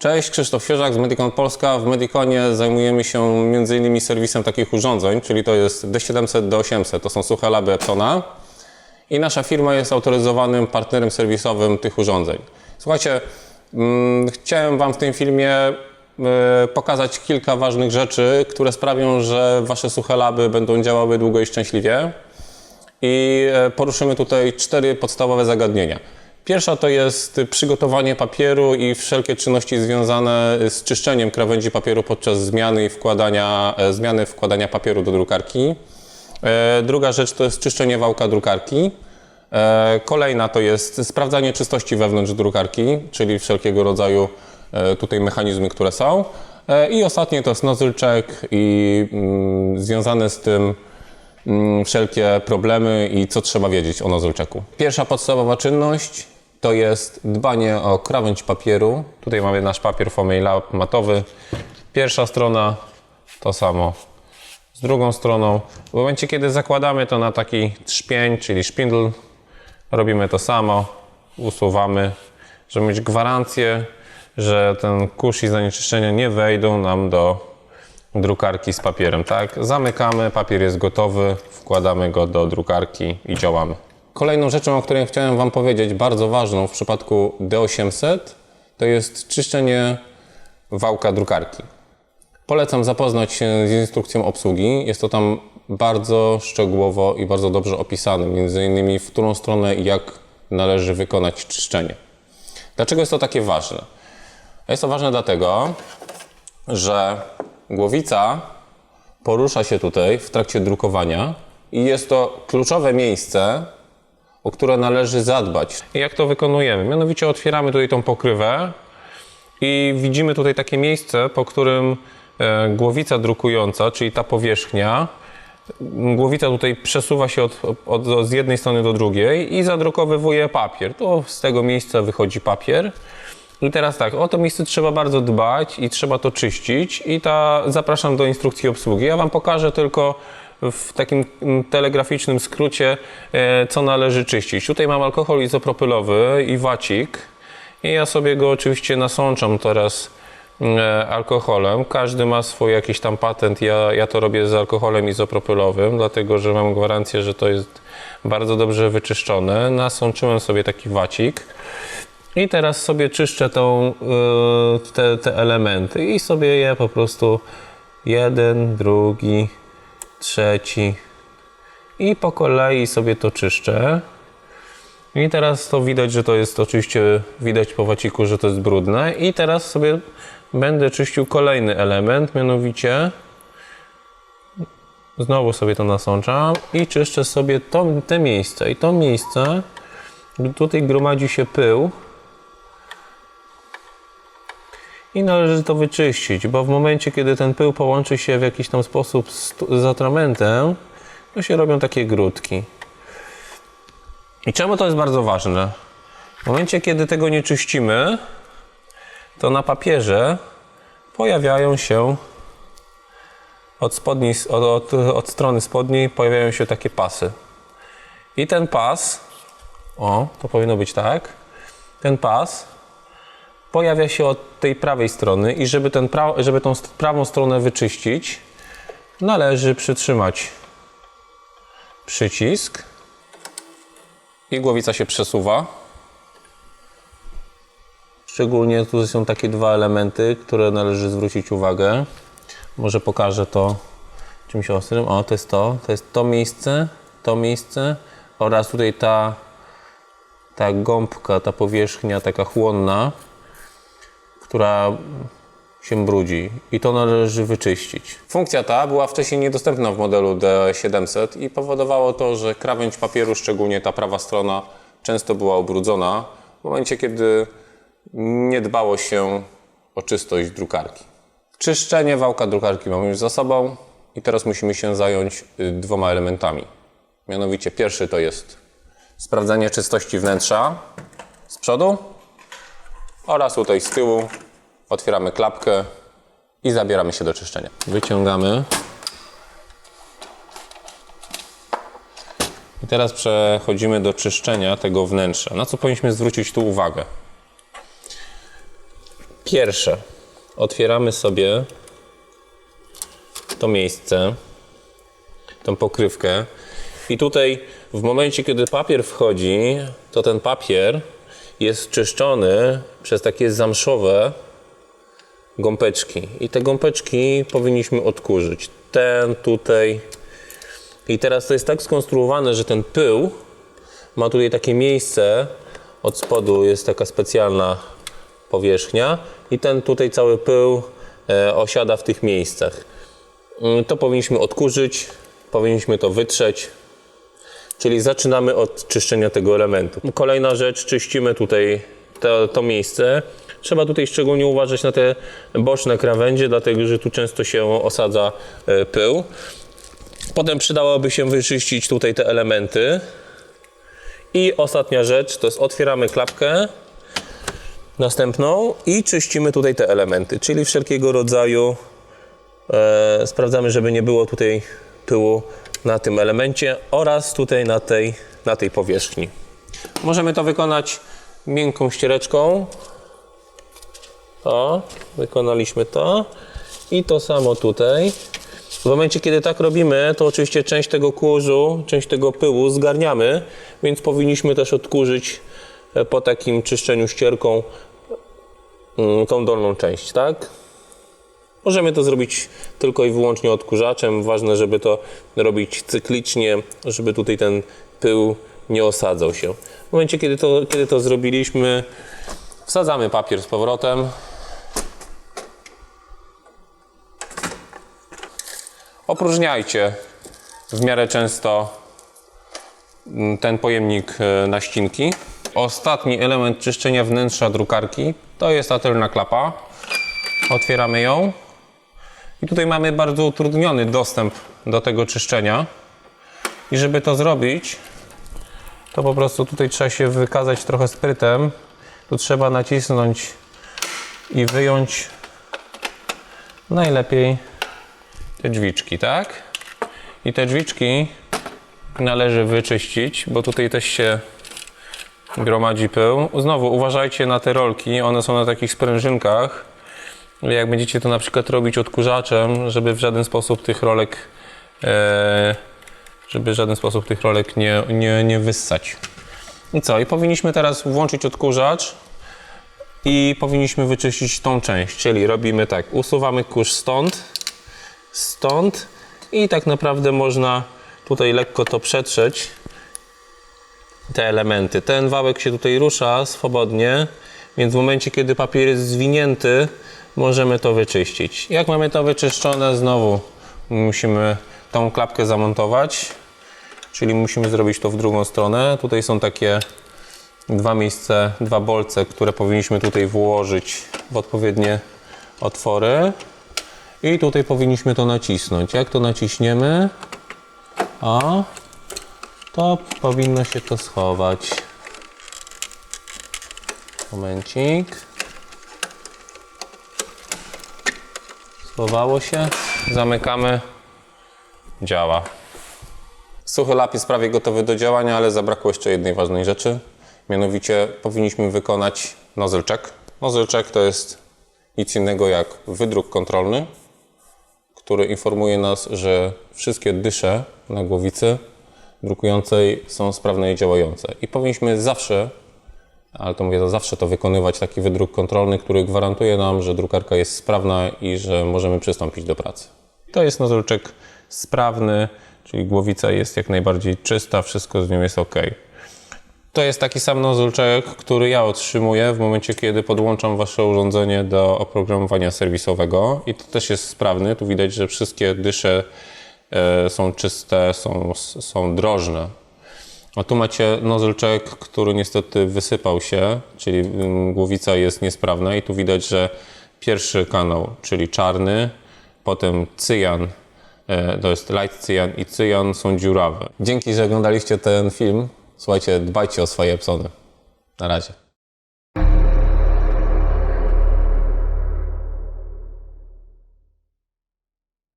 Cześć, Krzysztof Świeżak z Medicon Polska. W Mediconie zajmujemy się m.in. serwisem takich urządzeń, czyli to jest D700, D800, to są suche laby Epsona. I nasza firma jest autoryzowanym partnerem serwisowym tych urządzeń. Słuchajcie, mm, chciałem Wam w tym filmie e, pokazać kilka ważnych rzeczy, które sprawią, że Wasze suche laby będą działały długo i szczęśliwie. I e, poruszymy tutaj cztery podstawowe zagadnienia. Pierwsza to jest przygotowanie papieru i wszelkie czynności związane z czyszczeniem krawędzi papieru podczas zmiany i wkładania, e, zmiany wkładania papieru do drukarki. E, Druga rzecz to jest czyszczenie wałka drukarki. E, Kolejna to jest sprawdzanie czystości wewnątrz drukarki, czyli wszelkiego rodzaju tutaj mechanizmy, które są. I ostatnie to jest nozzle i mm, związane z tym mm, wszelkie problemy i co trzeba wiedzieć o nozzle. Pierwsza podstawowa czynność to jest dbanie o krawędź papieru. Tutaj mamy nasz papier Foamy Lab matowy. Pierwsza strona to samo z drugą stroną. W momencie, kiedy zakładamy to na taki trzpień, czyli szpindel, robimy to samo, usuwamy, żeby mieć gwarancję, że ten kurz i zanieczyszczenia nie wejdą nam do drukarki z papierem, tak? Zamykamy, papier jest gotowy, wkładamy go do drukarki i działamy. Kolejną rzeczą, o której chciałem Wam powiedzieć, bardzo ważną w przypadku D800, to jest czyszczenie wałka drukarki. Polecam zapoznać się z instrukcją obsługi. Jest to tam bardzo szczegółowo i bardzo dobrze opisane, między innymi w którą stronę i jak należy wykonać czyszczenie. Dlaczego jest to takie ważne? Jest to ważne dlatego, że głowica porusza się tutaj w trakcie drukowania i jest to kluczowe miejsce, o które należy zadbać. I jak to wykonujemy? Mianowicie otwieramy tutaj tą pokrywę i widzimy tutaj takie miejsce, po którym e, głowica drukująca, czyli ta powierzchnia, głowica tutaj przesuwa się od, od, od, z jednej strony do drugiej i zadrukowywuje papier. Tu z tego miejsca wychodzi papier. I teraz tak, o to miejsce trzeba bardzo dbać i trzeba to czyścić i ta, zapraszam do instrukcji obsługi. Ja Wam pokażę tylko w takim mm, telegraficznym skrócie, e, co należy czyścić. Tutaj mam alkohol izopropylowy i wacik i ja sobie go oczywiście nasączam teraz e, alkoholem. Każdy ma swój jakiś tam patent. Ja, ja to robię z alkoholem izopropylowym, dlatego że mam gwarancję, że to jest bardzo dobrze wyczyszczone. Nasączyłem sobie taki wacik. I teraz sobie czyszczę tą, y, te, te elementy i sobie je po prostu jeden, drugi, trzeci i po kolei sobie to czyszczę. I teraz to widać, że to jest oczywiście widać po waciku, że to jest brudne. I teraz sobie będę czyścił kolejny element, mianowicie znowu sobie to nasączam i czyszczę sobie to, te miejsce. I to miejsce, tutaj gromadzi się pył, i należy to wyczyścić, bo w momencie, kiedy ten pył połączy się w jakiś tam sposób z, z atramentem, to się robią takie grudki. I czemu to jest bardzo ważne? W momencie, kiedy tego nie czyścimy, to na papierze pojawiają się od, spodni, od, od, od strony spodniej pojawiają się takie pasy. I ten pas, o, to powinno być tak, ten pas pojawia się od tej prawej strony i żeby, ten pra żeby tą prawą stronę wyczyścić, należy przytrzymać przycisk i głowica się przesuwa. Szczególnie tu są takie dwa elementy, które należy zwrócić uwagę. Może pokażę to czymś ostrym. O, to jest to. To jest to miejsce, to miejsce oraz tutaj ta, ta gąbka, ta powierzchnia taka chłonna która się brudzi i to należy wyczyścić. Funkcja ta była wcześniej niedostępna w modelu D700 i powodowało to, że krawędź papieru, szczególnie ta prawa strona, często była ubrudzona w momencie, kiedy nie dbało się o czystość drukarki. Czyszczenie wałka drukarki mamy już za sobą i teraz musimy się zająć y, dwoma elementami. Mianowicie pierwszy to jest sprawdzenie czystości wnętrza z przodu oraz tutaj z tyłu otwieramy klapkę i zabieramy się do czyszczenia. Wyciągamy. I teraz przechodzimy do czyszczenia tego wnętrza. Na co powinniśmy zwrócić tu uwagę? Pierwsze, otwieramy sobie to miejsce, tą pokrywkę. I tutaj w momencie, kiedy papier wchodzi, to ten papier jest czyszczony przez takie zamszowe gąbeczki. I te gąbeczki powinniśmy odkurzyć. Ten tutaj. I teraz to jest tak skonstruowane, że ten pył ma tutaj takie miejsce. Od spodu jest taka specjalna powierzchnia i ten tutaj cały pył e, osiada w tych miejscach. Mm, To powinniśmy odkurzyć, powinniśmy to wytrzeć. Czyli zaczynamy od czyszczenia tego elementu. Kolejna rzecz, czyścimy tutaj to, to miejsce. Trzeba tutaj szczególnie uważać na te boczne krawędzie, dlatego że tu często się osadza e, pył. Potem przydałoby się wyczyścić tutaj te elementy. I ostatnia rzecz to jest otwieramy klapkę następną i czyścimy tutaj te elementy, czyli wszelkiego rodzaju e, sprawdzamy, żeby nie było tutaj pyłu na tym elemencie oraz tutaj na tej, na tej powierzchni. Możemy to wykonać miękką ściereczką. O, wykonaliśmy to. I to samo tutaj. W momencie, kiedy tak robimy, to oczywiście część tego kurzu, część tego pyłu zgarniamy, więc powinniśmy też odkurzyć e, po takim czyszczeniu ścierką mm, tą dolną część, tak? Możemy to zrobić tylko i wyłącznie odkurzaczem. Ważne, żeby to robić cyklicznie, żeby tutaj ten pył nie osadzał się. W momencie, kiedy to, kiedy to zrobiliśmy, wsadzamy papier z powrotem. Opróżniajcie w miarę często mm, ten pojemnik e, na ścinki. Ostatni element czyszczenia wnętrza drukarki to jest ta tylna klapa. Otwieramy ją. I tutaj mamy bardzo utrudniony dostęp do tego czyszczenia. I żeby to zrobić, to po prostu tutaj trzeba się wykazać trochę sprytem. Tu trzeba nacisnąć i wyjąć najlepiej te drzwiczki, tak? I te drzwiczki należy wyczyścić, bo tutaj też się gromadzi pył. Znowu uważajcie na te rolki, one są na takich sprężynkach. Jak będziecie to na przykład robić odkurzaczem, żeby w żaden sposób tych rolek e, żeby w żaden sposób tych rolek nie, nie, nie wyssać. I co? I powinniśmy teraz włączyć odkurzacz i powinniśmy wyczyścić tą część, czyli robimy tak, usuwamy kurz stąd, stąd i tak naprawdę można tutaj lekko to przetrzeć te elementy. Ten wałek się tutaj rusza swobodnie, więc w momencie, kiedy papier jest zwinięty, możemy to wyczyścić. Jak mamy to wyczyszczone, znowu musimy tą klapkę zamontować, czyli musimy zrobić to w drugą stronę. Tutaj są takie dwa miejsca, dwa bolce, które powinniśmy tutaj włożyć w odpowiednie otwory. I tutaj powinniśmy to nacisnąć. Jak to naciśniemy, o, to powinno się to schować. Momencik. Schowało się. Zamykamy. Działa. Suchy lapis prawie gotowy do działania, ale zabrakło jeszcze jednej ważnej rzeczy. Mianowicie powinniśmy wykonać nozzle. Nozzle to jest nic innego jak wydruk kontrolny, który informuje nas, że wszystkie dysze na głowicy drukującej są sprawne i działające. I powinniśmy zawsze, ale to mówię, to zawsze to wykonywać taki wydruk kontrolny, który gwarantuje nam, że drukarka jest sprawna i że możemy przystąpić do pracy. To jest nozzleczek sprawny, czyli głowica jest jak najbardziej czysta, wszystko z nią jest ok. To jest taki sam nozzleczek, który ja otrzymuję w momencie, kiedy podłączam Wasze urządzenie do oprogramowania serwisowego i to też jest sprawny. Tu widać, że wszystkie dysze e, są czyste, są, są drożne. A tu macie nozzleczek, który niestety wysypał się, czyli mm, głowica jest niesprawna i tu widać, że pierwszy kanał, czyli czarny, potem cyjan, e, to jest light cyjan i cyjan są dziurawe. Dzięki, że oglądaliście ten film. Słuchajcie, dbajcie o swoje Epsony. Na razie.